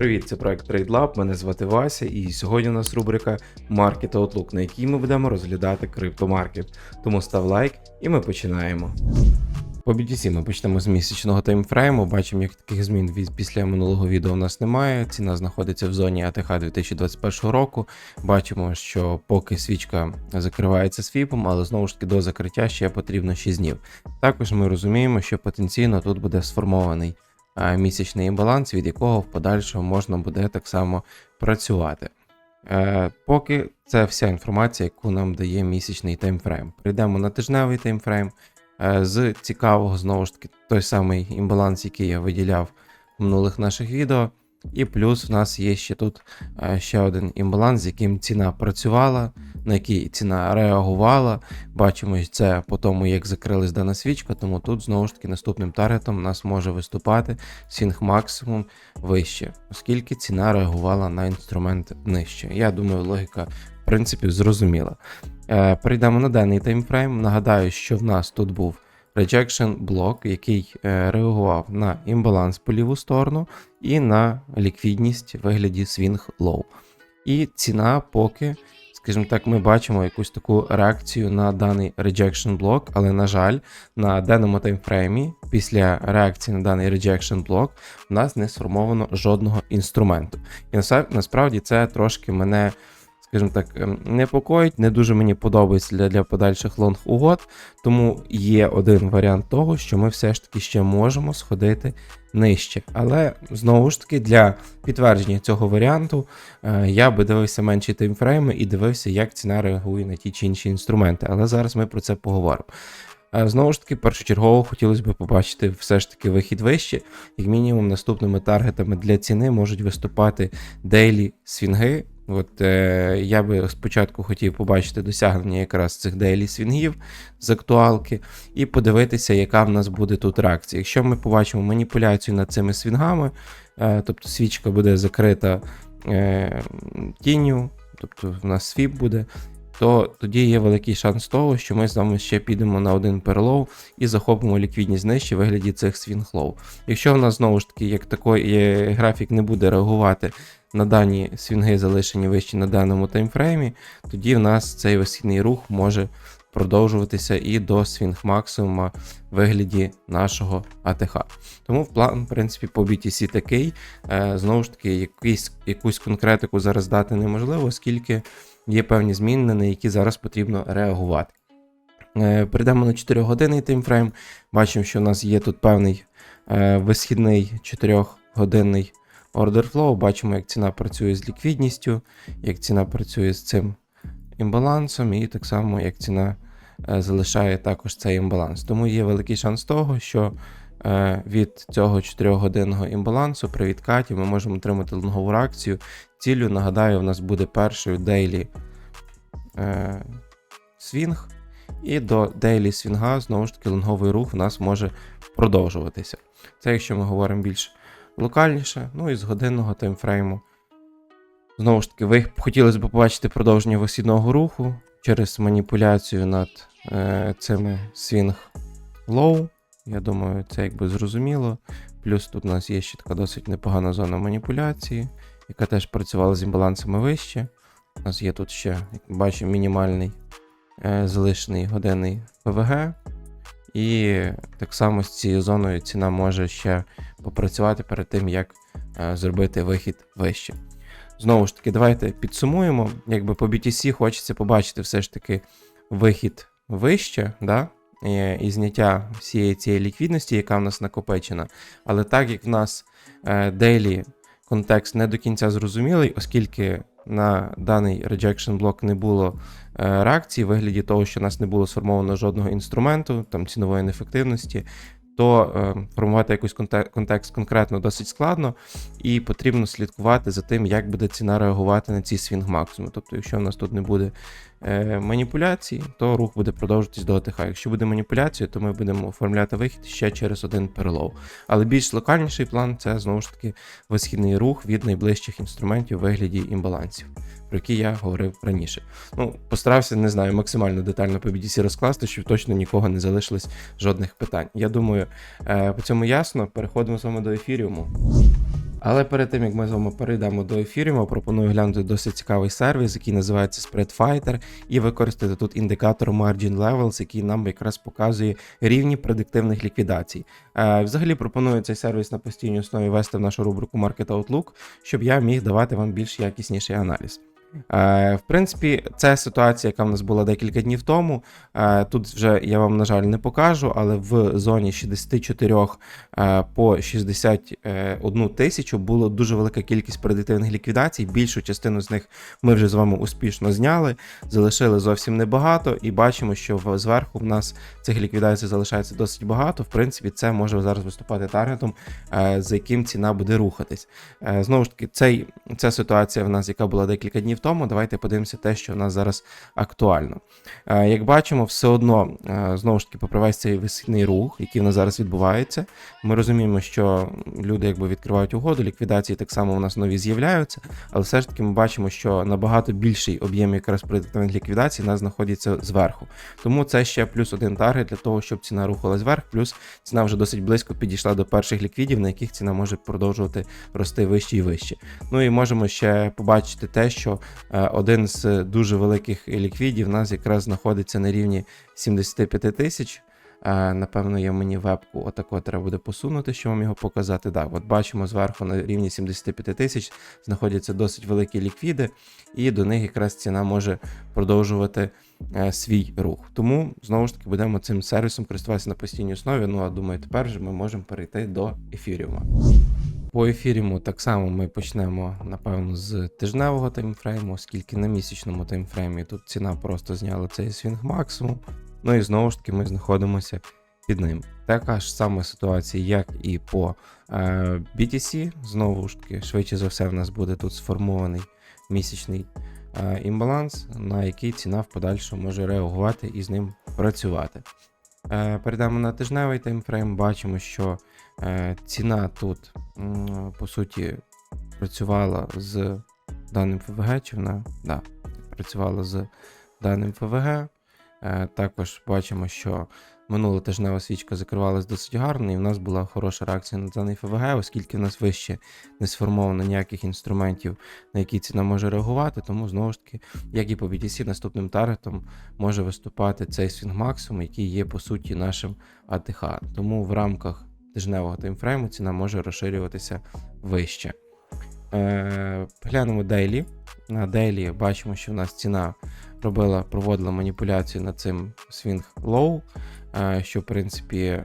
Привіт, це проект TradeLab, мене звати Вася, і сьогодні у нас рубрика Market Outlook, на якій ми будемо розглядати криптомаркет. Тому став лайк і ми починаємо. По BTC ми почнемо з місячного таймфрейму. Бачимо, як таких змін після минулого відео у нас немає. Ціна знаходиться в зоні АТХ 2021 року. Бачимо, що поки свічка закривається свіпом, але знову ж таки до закриття ще потрібно 6 днів. Також ми розуміємо, що потенційно тут буде сформований місячний імбаланс, від якого в подальшому можна буде так само працювати. Е, Поки це вся інформація, яку нам дає місячний таймфрейм. Прийдемо на тижневий таймфрейм. Е, З цікавого, знову ж таки, той самий імбаланс, який я виділяв в минулих наших відео. І плюс в нас є ще тут е, ще один імбаланс, з яким ціна працювала, на який ціна реагувала. Бачимо це по тому, як закрилась дана свічка, тому тут знову ж таки наступним таргетом нас може виступати сінг максимум вище, оскільки ціна реагувала на інструмент нижче. Я думаю, логіка в принципі зрозуміла. Е, Перейдемо на денний таймфрейм. Нагадаю, що в нас тут був rejection блок, який е, реагував на імбаланс по ліву сторону і на ліквідність вигляді low. І ціна поки, скажімо так, ми бачимо якусь таку реакцію на даний rejection блок, але, на жаль, на даному таймфреймі, після реакції на даний rejection блок, в нас не сформовано жодного інструменту. І насправді це трошки мене. Скажімо так, ем, непокоїть, не дуже мені подобається для, для подальших лонг угод. Тому є один варіант того, що ми все ж таки ще можемо сходити нижче. Але знову ж таки, для підтвердження цього варіанту е, я би дивився менші таймфрейми і дивився, як ціна реагує на ті чи інші інструменти. Але зараз ми про це поговоримо. Е, Знову ж таки, першочергово хотілося б побачити все ж таки вихід вище. Як мінімум, наступними таргетами для ціни можуть виступати дейлі свінги. От е, я би спочатку хотів побачити досягнення якраз цих дейлі свінгів з актуалки, і подивитися, яка в нас буде тут реакція. Якщо ми побачимо маніпуляцію над цими свінгами, е, тобто свічка буде закрита е, тінню, тобто в нас свіп буде, то тоді є великий шанс того, що ми з вами ще підемо на один перлоу і захопимо ліквідність нижче в вигляді цих свінглоу. Якщо в нас знову ж таки, як такий е, графік не буде реагувати на дані свінги, залишені вище на даному таймфреймі, тоді в нас цей висхідний рух може продовжуватися і до свінг максимума в вигляді нашого АТХ. Тому в план, в принципі, по BTC такий. Е, Знову ж таки, якийсь, якусь конкретику зараз дати неможливо, оскільки є певні зміни, на які зараз потрібно реагувати. Е, Перейдемо на 4 годинний таймфрейм. Бачимо, що у нас є тут певний е, висхідний 4-годинний order flow. Бачимо, як ціна працює з ліквідністю, як ціна працює з цим імбалансом, і так само, як ціна е, залишає також цей імбаланс. Тому є великий шанс того, що від цього 4-годинного імбалансу при відкаті ми можемо отримати лонгову реакцію. Цілю, нагадаю, у нас буде першою дейлі е, свінг. І до дейлі свінга, знову ж таки, лонговий рух у нас може продовжуватися. Це якщо ми говоримо більш локальніше, ну і з годинного таймфрейму. Знову ж таки, ви хотілося б побачити продовження висідного руху через маніпуляцію над е, цими свінг лоу. Я думаю, це якби зрозуміло. Плюс тут у нас є ще така досить непогана зона маніпуляції, яка теж працювала з імбалансами вище. У нас є тут ще, як ми бачимо, мінімальний е, залишений годинний ПВГ. І так само з цією зоною ціна може ще попрацювати перед тим, як е, зробити вихід вище. Знову ж таки, давайте підсумуємо. Якби по BTC хочеться побачити все ж таки вихід вище, да? І, і зняття всієї цієї ліквідності, яка в нас накопичена. Але так як в нас е, дейлі контекст не до кінця зрозумілий, оскільки на даний rejection блок не було е, реакції в вигляді того, що у нас не було сформовано жодного інструменту, там цінової неефективності, то е, формувати якийсь конте- контекст конкретно досить складно, і потрібно слідкувати за тим, як буде ціна реагувати на ці свінг максимуми. Тобто, якщо в нас тут не буде е, маніпуляцій, то рух буде продовжуватись до АТХ. Якщо буде маніпуляція, то ми будемо оформляти вихід ще через один перелов. Але більш локальніший план це знову ж таки висхідний рух від найближчих інструментів у вигляді імбалансів, про які я говорив раніше. Ну, постарався, не знаю, максимально детально по BTC розкласти, щоб точно нікого не залишилось жодних питань. Я думаю, е, по цьому ясно. Переходимо з вами до ефіріуму. Але перед тим як ми з вами перейдемо до ефірів, пропоную глянути досить цікавий сервіс, який називається Spreadfighter, і використати тут індикатор Margin Levels, який нам якраз показує рівні предиктивних ліквідацій. Е, взагалі пропоную цей сервіс на постійній основі вести в нашу рубрику Market Outlook, щоб я міг давати вам більш якісніший аналіз. Е, В принципі, це ситуація, яка в нас була декілька днів тому. Е, Тут вже я вам, на жаль, не покажу, але в зоні 64 е, по 61 тисячу було дуже велика кількість предиктивних ліквідацій. Більшу частину з них ми вже з вами успішно зняли, залишили зовсім небагато, і бачимо, що зверху в нас цих ліквідацій залишається досить багато. В принципі, це може зараз виступати таргетом, за яким ціна буде рухатись. Знову ж таки, цей, ця ситуація в нас, яка була декілька днів тому. Давайте подивимося те, що в нас зараз актуально. Е, Як бачимо, все одно е, знову ж таки, попри весь цей висільний рух, який в нас зараз відбувається, ми розуміємо, що люди якби відкривають угоду, ліквідації так само у нас нові з'являються, але все ж таки ми бачимо, що набагато більший об'єм якраз предиктивних ліквідацій у нас знаходиться зверху. Тому це ще плюс один таргет для того, щоб ціна рухалась вверх, плюс ціна вже досить близько підійшла до перших ліквідів, на яких ціна може продовжувати рости вище і вище. Ну і можемо ще побачити те, що один з дуже великих ліквідів у нас якраз знаходиться на рівні 75 тисяч. Е, Напевно, я мені вебку отако треба буде посунути, щоб вам його показати. Так, от бачимо зверху на рівні 75 тисяч знаходяться досить великі ліквіди, і до них якраз ціна може продовжувати е, свій рух. Тому знову ж таки будемо цим сервісом користуватися на постійній основі. Ну а думаю, тепер же ми можемо перейти до ефіріума. По ефіріму так само ми почнемо, напевно, з тижневого таймфрейму, оскільки на місячному таймфреймі тут ціна просто зняла цей свінг максимум. Ну і знову ж таки ми знаходимося під ним. Така ж сама ситуація, як і по е, BTC. Знову ж таки, швидше за все, в нас буде тут сформований місячний е, імбаланс, на який ціна в подальшому може реагувати і з ним працювати. Е, перейдемо на тижневий таймфрейм, бачимо, що ціна тут, по суті, працювала з даним ФВГ, чи вона да, працювала з даним ФВГ. Е, Також бачимо, що минула тижнева свічка закривалась досить гарно, і в нас була хороша реакція на даний ФВГ, оскільки в нас вище не сформовано ніяких інструментів, на які ціна може реагувати. Тому знову ж таки, як і по BTC, наступним таргетом може виступати цей свінг максимум, який є по суті нашим АТХ. Тому в рамках тижневого таймфрейму ціна може розширюватися вище. Е, глянемо дейлі. На дейлі бачимо, що в нас ціна робила, проводила маніпуляцію над цим свінг лоу, е, що в принципі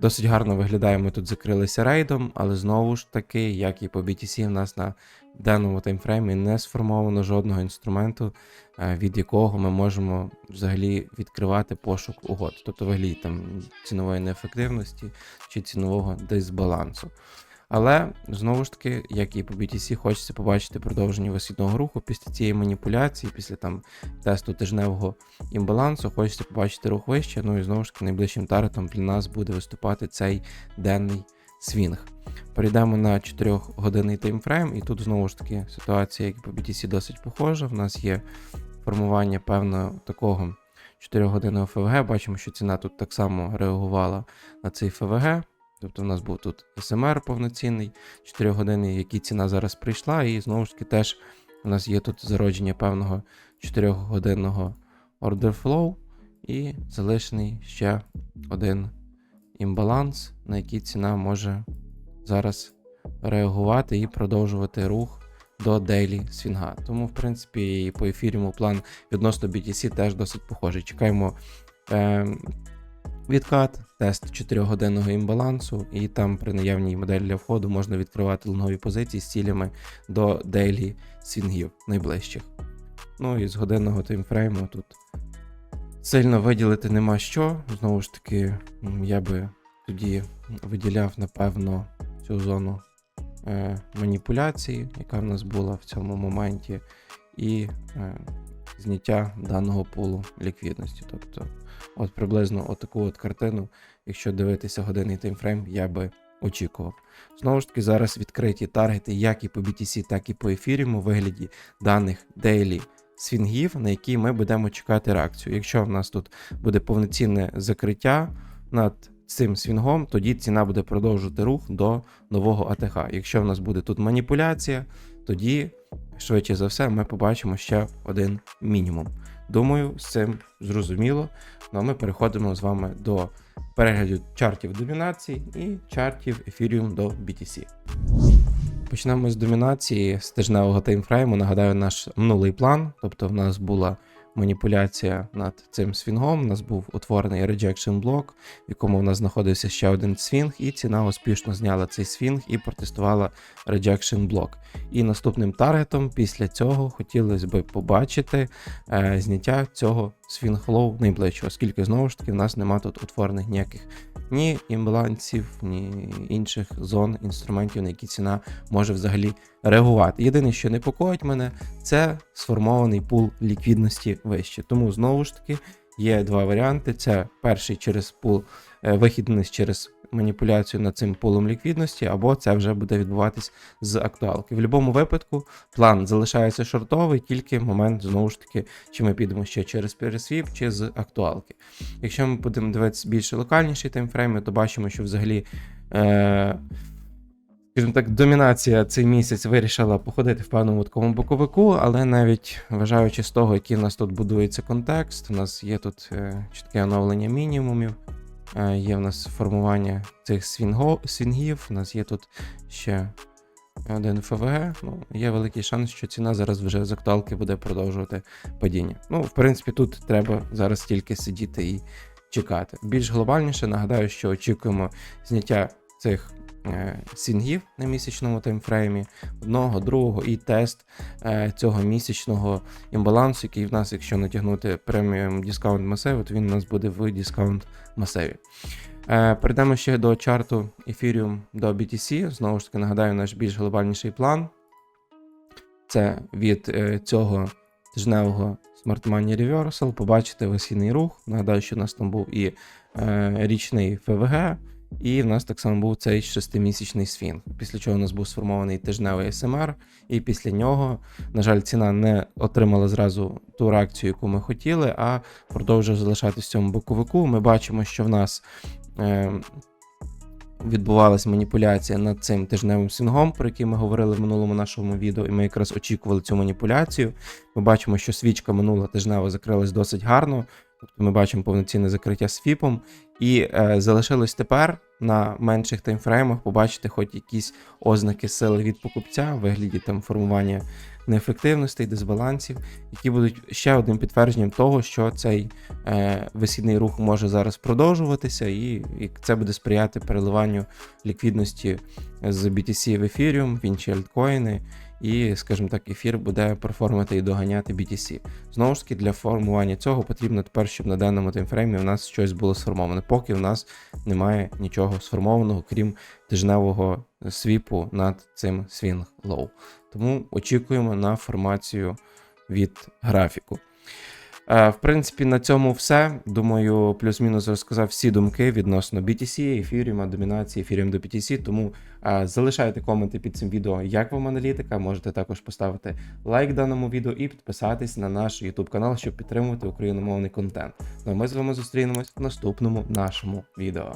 досить гарно виглядає. Ми тут закрилися рейдом, але знову ж таки, як і по BTC, в нас на даному таймфреймі не сформовано жодного інструменту, е, від якого ми можемо взагалі відкривати пошук угод, тобто вигляді там цінової неефективності чи цінового дисбалансу. Але знову ж таки, як і по BTC, хочеться побачити продовження висхідного руху після цієї маніпуляції, після там тесту тижневого імбалансу, хочеться побачити рух вище. Ну і знову ж таки, найближчим таргетом для нас буде виступати цей денний свінг. Перейдемо на 4-годинний таймфрейм, і тут знову ж таки ситуація, як по BTC, досить похожа. В нас є формування певного такого 4-годинного ФВГ. Бачимо, що ціна тут так само реагувала на цей ФВГ. Тобто, у нас був тут СМР повноцінний, 4 години, який ціна зараз прийшла, і знову ж таки теж у нас є тут зародження певного 4-годинного order flow і залишений ще один імбаланс, на який ціна може зараз реагувати і продовжувати рух до дейлі свінга. Тому, в принципі, і по ефіріму план відносно BTC теж досить похожий. Чекаємо. Е, Відкат, тест 4-годинного імбалансу, і там при наявній моделі для входу можна відкривати лонгові позиції з цілями до дейлі свінгів найближчих. Ну і з годинного таймфрейму тут сильно виділити нема що. Знову ж таки, я би тоді виділяв, напевно, цю зону е, маніпуляції, яка в нас була в цьому моменті, і е, зняття даного пулу ліквідності. Тобто, от приблизно отаку от картину, якщо дивитися годинний таймфрейм, я би очікував. Знову ж таки, зараз відкриті таргети як і по BTC, так і по ефіріуму у вигляді даних дейлі свінгів, на які ми будемо чекати реакцію. Якщо в нас тут буде повноцінне закриття над цим свінгом, тоді ціна буде продовжувати рух до нового АТХ. Якщо в нас буде тут маніпуляція, тоді швидше за все ми побачимо ще один мінімум. Думаю, з цим зрозуміло. Ну а ми переходимо з вами до перегляду чартів домінації і чартів Ethereum до BTC. Почнемо з домінації з тижневого таймфрейму. Нагадаю, наш минулий план. Тобто, в нас була маніпуляція над цим свінгом. У нас був утворений rejection блок, в якому в нас знаходився ще один свінг, і ціна успішно зняла цей свінг і протестувала rejection блок. І наступним таргетом після цього хотілося б побачити е, зняття цього свінг лоу найближче, оскільки знову ж таки в нас немає тут утворених ніяких ні імбалансів, ні інших зон інструментів, на які ціна може взагалі реагувати. Єдине, що непокоїть мене, це сформований пул ліквідності вище. Тому знову ж таки є два варіанти: це перший через пул е, вихід вниз через маніпуляцію над цим пулом ліквідності, або це вже буде відбуватись з актуалки. В будь-якому випадку план залишається шортовий, тільки момент знову ж таки, чи ми підемо ще через пересвіп, чи з актуалки. Якщо ми будемо дивитися більш локальніші таймфрейми, то бачимо, що взагалі. Е- Скажімо так, домінація цей місяць вирішила походити в певному такому боковику, але навіть вважаючи з того, який в нас тут будується контекст, у нас є тут е, чітке оновлення мінімумів, е, є в нас формування цих свінго, свінгів, у нас є тут ще один ФВГ. Ну, є великий шанс, що ціна зараз вже з актуалки буде продовжувати падіння. Ну, в принципі, тут треба зараз тільки сидіти і чекати. Більш глобальніше нагадаю, що очікуємо зняття цих сінгів на місячному таймфреймі, одного, другого і тест е, цього місячного імбалансу, який в нас, якщо натягнути преміум дискаунт масиву, то він у нас буде в дискаунт масиві. Е, Перейдемо ще до чарту Ethereum до BTC. Знову ж таки, нагадаю, наш більш глобальніший план. Це від е, цього тижневого Smart Money Reversal побачити весільний рух. Нагадаю, що у нас там був і е, річний ФВГ, і в нас так само був цей шестимісячний свінг. Після чого у нас був сформований тижневий СМР, і після нього, на жаль, ціна не отримала зразу ту реакцію, яку ми хотіли, а продовжує залишатися в цьому боковику. Ми бачимо, що в нас. Е, Відбувалася маніпуляція над цим тижневим свінгом, про який ми говорили в минулому нашому відео, і ми якраз очікували цю маніпуляцію. Ми бачимо, що свічка минула тижнева закрилась досить гарно. Тобто ми бачимо повноцінне закриття з фіпом, і е, залишилось тепер на менших таймфреймах побачити хоч якісь ознаки сили від покупця, в вигляді там формування неефективностей, дисбалансів, які будуть ще одним підтвердженням того, що цей е, висідний рух може зараз продовжуватися, і, і це буде сприяти переливанню ліквідності з BTC в Ethereum, в інші альткоїни, і, скажімо так, ефір буде перформити і доганяти BTC. Знову ж таки, для формування цього потрібно тепер, щоб на даному таймфреймі у нас щось було сформоване. Поки в нас немає нічого сформованого, крім тижневого свіпу над цим свінг лоу. Тому очікуємо на формацію від графіку. Е, В принципі, на цьому все. Думаю, плюс-мінус розказав всі думки відносно BTC, ефіріума, домінації, ефіріум до BTC. Тому е, залишайте коменти під цим відео, як вам аналітика. Можете також поставити лайк даному відео і підписатись на наш YouTube канал, щоб підтримувати україномовний контент. Ну а ми з вами зустрінемось в наступному нашому відео.